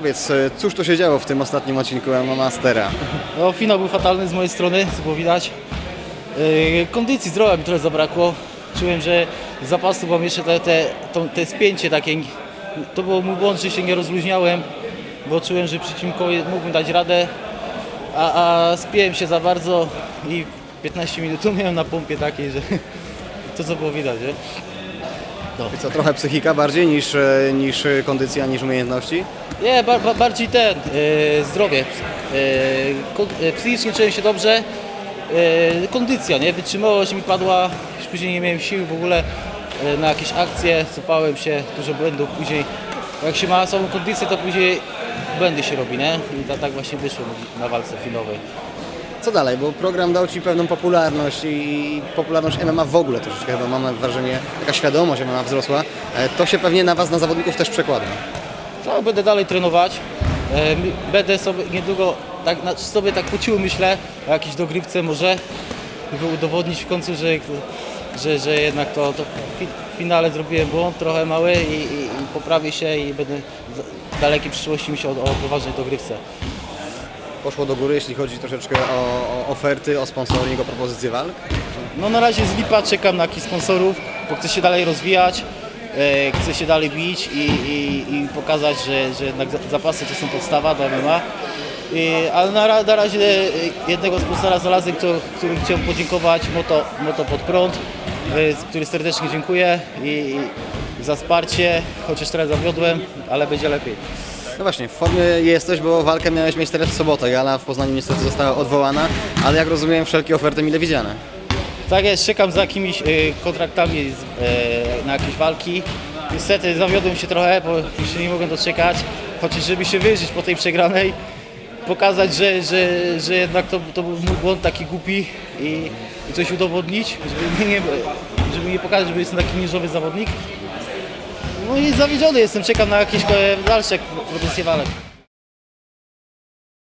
Powiedz, e, cóż tu się działo w tym ostatnim odcinku Mastera? No, finał był fatalny z mojej strony, co było widać. Yy, kondycji zdrowia mi trochę zabrakło. Czułem, że z zapasu mam jeszcze te, te, to, te spięcie takie. To był mój błąd, że się nie rozluźniałem, bo czułem, że przeciwnikowi mógłbym dać radę, a, a spięłem się za bardzo i 15 minut miałem na pompie takiej, że to co było widać, nie? I co, trochę psychika bardziej niż, e, niż kondycja, niż umiejętności? Nie, ba, ba, bardziej ten, e, zdrowie. E, psychicznie czułem się dobrze. Kondycja, nie? Wytrzymałość mi padła, już później nie miałem siły w ogóle na jakieś akcje, cofałem się, dużo błędów. Później, jak się ma samą kondycję, to później błędy się robi, nie? I ta, tak właśnie wyszło na walce finałowej. Co dalej, bo program dał Ci pewną popularność i popularność MMA w ogóle troszeczkę chyba mam wrażenie, taka świadomość MMA wzrosła. E, To się pewnie na Was, na zawodników też przekłada. Będę dalej trenować. E, Będę sobie niedługo, tak, sobie tak po myślę o jakiejś dogrywce może, żeby udowodnić w końcu, że, że, że jednak to, to w finale zrobiłem błąd trochę mały i, i, i poprawię się i będę w dalekiej przyszłości myślał o, o poważnej dogrywce. Poszło do góry, jeśli chodzi troszeczkę o, o oferty, o sponsoring, o propozycje walk. No na razie z lipa czekam na jakichś sponsorów, bo chcę się dalej rozwijać, e, chcę się dalej bić i, i, i pokazać, że, że jednak za- zapasy to są podstawa do MMA. I, ale na, na razie e, jednego sponsora znalazłem, który, który chciałem podziękować, Moto, Moto Pod Prąd, e, który serdecznie dziękuję i, i za wsparcie, chociaż teraz zawiodłem, ale będzie lepiej. No właśnie, w formie jesteś, bo walkę miałeś mieć teraz w sobotę. Gala w Poznaniu niestety została odwołana, ale jak rozumiem wszelkie oferty mile widziane. Tak jest, czekam za jakimiś y, kontraktami z, y, na jakieś walki. Niestety zawiodłem się trochę, bo się nie mogłem doczekać. Chociaż żeby się wyżyć po tej przegranej, pokazać, że, że, że jednak to, to był mój błąd taki głupi i, i coś udowodnić, żeby nie, żeby nie pokazać, że jestem taki niżowy zawodnik. No i zawiedziony jestem, czekam na jakieś e, dalsze propozycje walek.